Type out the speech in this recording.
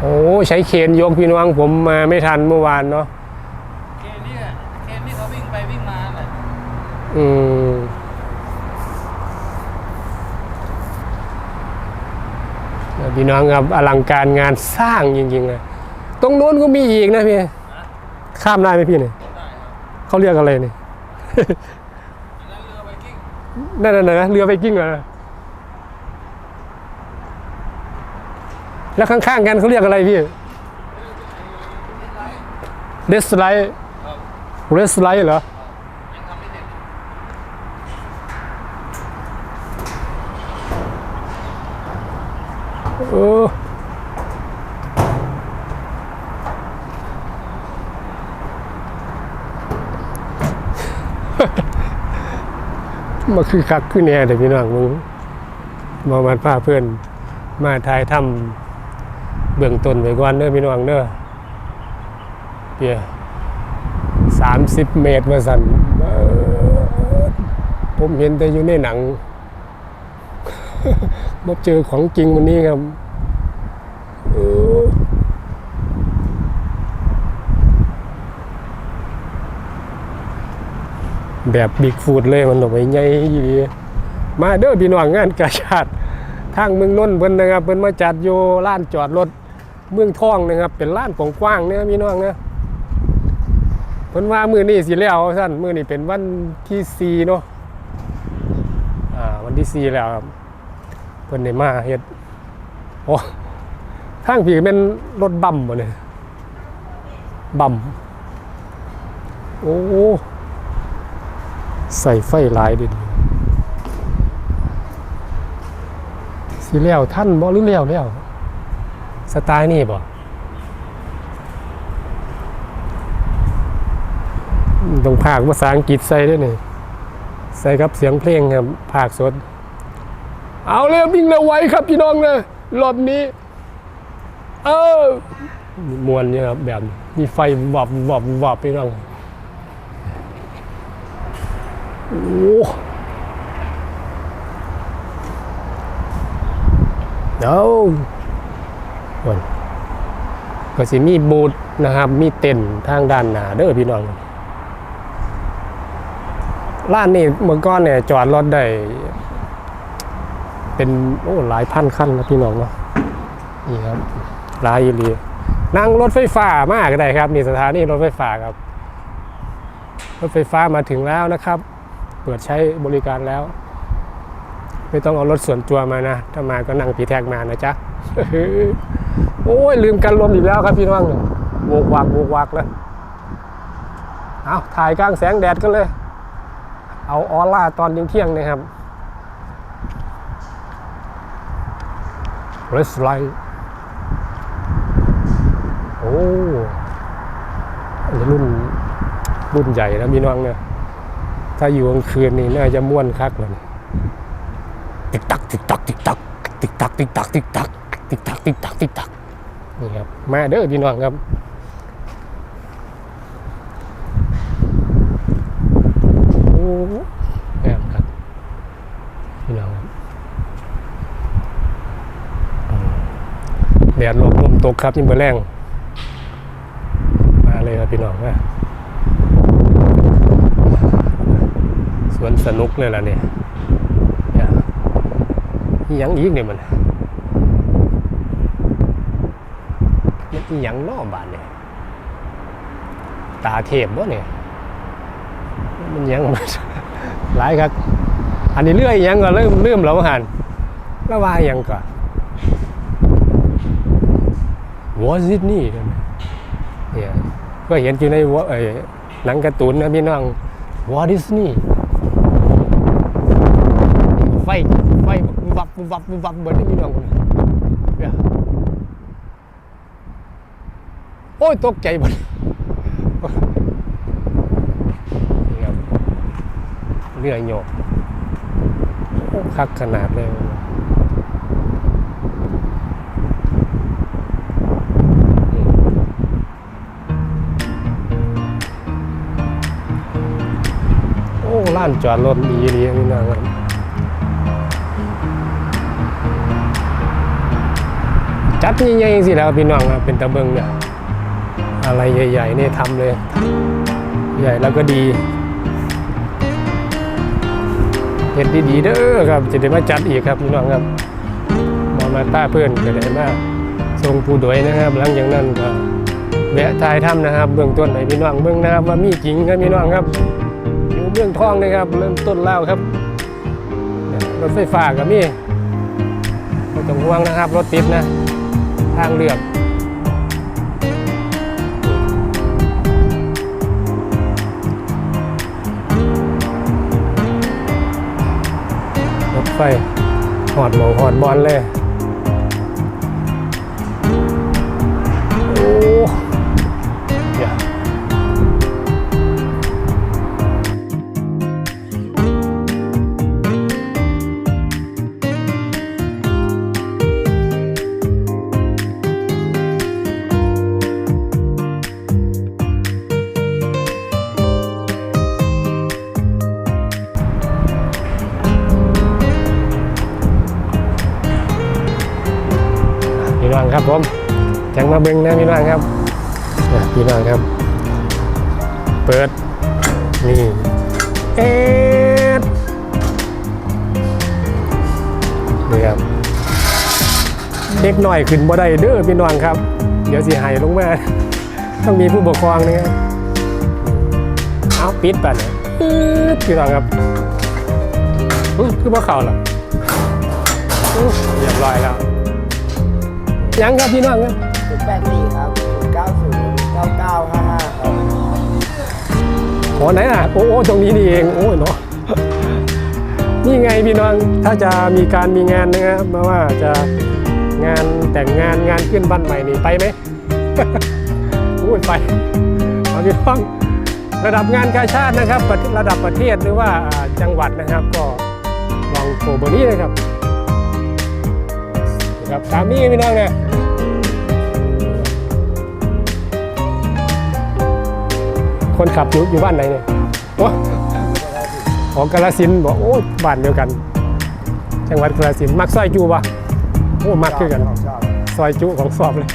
โอ้ใช้เคนยกพี่น้องผมมาไม่ทันเมื่อวานเนาะเคนนี่อะเคนนี่เขาวิ่งไปวิ่งมาแหละอืมพี่น้องครับอลังการงานสร้างจริงๆเลยตรงโน้นก็มีอีกนะพี่ข้ามได้ไหมพี่เนี่ยได้ครับเขาเรียกอะไรเนี่ยอันนั้นเรือไวกิ้งนั่นน่ะนะเรือไวกิ้งเหรอ แล้วข้างๆกันเขาเรียกอะไรพี่เดสไลท์ครับเรสไลท์เหรอยังทำไม่เสร็จเออมาคือคักคือแน่แต่พี่น้องมึงมามาพาเพื่อนมาถ่ายทำ เบื้องต้นไว้ก่อนเด้อพี่น้องเด้อเปียสามสิบเมตรมาสั่นผมเห็นแต่อยู่ในหนังมาเจอของจริงวันนี้ครับแบบบิ๊กฟูดเลยมันออกไปใหญ่ดีมาเด้อพี่น้องงานกาชาติทางเมืองนนท์เพิ่นนะครับเพิ่นมาจัดอยู่ร้านจอดรถ เมืองทองนะครับ เป็นร้านกว้างๆเนี่ยพี่น้องนะเพิ่นว่ามือนี้สิแล้วซั่นมือนี้เป็นวันที่สี่เนาะอ่าวันที่สี่แล้วครับเพิ่นได้มาเฮ็ดโอ้ทางผีเป็นรถบัมบ่เนี่ยบัมโอ้ใส่ไฟหลายดิสิแล้วท่านบ่หรือแล้วแล้ว สไตล์นี่บ่ต้องภาคภาษาอังกฤษใส่ด้วยนี่ใส่กับเสียงเพลงครับภาคสด เอาเร็ววิ่งเร็วไวครับพี่น้องนะรอบนี้ เออมวนเนี่ยครับแบบมีไฟวับวับวับพี่น้องโอ้เดี๋ยว วนก็สิมีบูธนะครับ มีเต็นทางด้านหน้าเด้อพี่น้องร้านนี้เมื่อก่อนเนี่ยจอดรถได้ เป็นโอ้หลายพันขั้นนะพี่น้องเนาะนี่ครับหลายอีหลีนั่งรถไฟฟ้ามากก็ได้ครับนี่สถานีรถไฟฟ้าครับ รถไฟฟ้ามาถึงแล้วนะครับ เปิดใช้บริการแล้ว ไม่ต้องเอารถส่วนตัวมานะ ถ้ามาก็นั่งปีแท็กมานะจ๊ะ โอ้ยลืมกันลมอีกแล้วครับพี่น้องเนี่ยโวกวักโวกวักแล้วเอาถ่ายกลางแสงแดดกันเลย เอาออร่าตอนเที่ยงนะครับ เรสไลท์โอ้อันนี้รุ่นรุ่นใหญ่นะพี่น้องเนี่ยถ้าอยู่กลางคืนนี่น่าจะม่วนคักเลยติ๊กตักติ๊กตักติ๊กตักติ๊กตักติ๊กตักติ๊กตักติ๊กตักติ๊กตักติ๊กตัก นี่ครับ มาเด้อพี่น้องครับโอ้แอบครับพี่น้องครับแดดลมลมตกครับยิ่งเบอแรงมาเลยครับพี่น้องนะสวนสนุกเลยล่ะเนี่ยเนี่ยอิหยังอีกเนี่ยมันมันอิ หยังนอบานเนี่ยตาเทพบ่เนี่ยมันยังมันหลายครับ อันนี้เลื่อยยังก็เริ่มเริ่มแล้วหันแล้วว่ายังก่อน Was it นี่เนี่ยก็เห็นอยู่ในวเอ่อหนังการ์ตูนนะพี่น้อง What is นี่ไฟไฟวับวับวับเบิดนี่พี่น้องคนเนี่ย โอ้ย ตกใจหมดนี่ครับเรือโยกคักขนาดเลยโอ้ร้านจอดรถดีดีนี่นะครับจัดใหญ่ๆสิแล้วพี่น้องเป็นตะเบิงเนี่ย อะไรใหญ่ๆนี่ทำเลย ใหญ่แล้วก็ดีเห็ดดีๆเด้อครับจะได้มาจัดอีกครับพี่น้องครับมามาป้าเพื่อนก็ได้มาทรงผู้ดวยนะครับ หลังจากนั้นก็แวะทายถ้ำนะครับ เบื้องต้นให้พี่น้องเบื้องนะครับว่ามีจริงครับพี่น้องครับอยู่เบื้องท้องนะครับ เริ่มต้นแล้วครับรถไฟฟ้าก็มีไม่ต้องห่วงนะครับ รถติดนะ ทางเลือก ไฟหอดหมอกหอดบอลเลย ครับผมจังมาเบิ้งนะพี่น้องครับพี่น้องครับ เปิดนี่เอ็ดนี่ครับเด็กหน่อยขึ้นบ่ได้เด้อพี่น้องครับ เดี๋ยวสิหายลงมา ต้องมีผู้ปกครองนะครับเอาปิดไปเลยพี่น้องครับคือว่าเขาล่ะอุ๊ยเรียบร้อยแล้ว ยังครับพี่น้องครับศูนย์แปดสี่ครับศูนย์เก้าศูนย์เก้าเก้าห้าห้าครับโอ้ไหนอะโอ้โอ้ตรงนี้นี่เองโอ้ยเนาะนี่ไงพี่น้องถ้าจะมีการมีงานนะครับไม่ว่าจะงานแต่งงานงานขึ้นบ้านใหม่นี่ไปไหมพูดไปเอาพี่น้องระดับงานกาชาตินะครับประระดับประเทศหรือว่าอ่าจังหวัดนะครับ ก็ลองโทรเบอร์นี้นะครับนะครับสามีพี่น้องเนี่ย คนขับอยู่อยู่บ้านไหนเนี่ยโอ้ของกาลสินธุ์บอกโอ้บ้านเดียวกัน จังหวัดกาลสินธุ์มักซอยจูปะโอ้มักคือกันชอบซอยจุของสอบเลย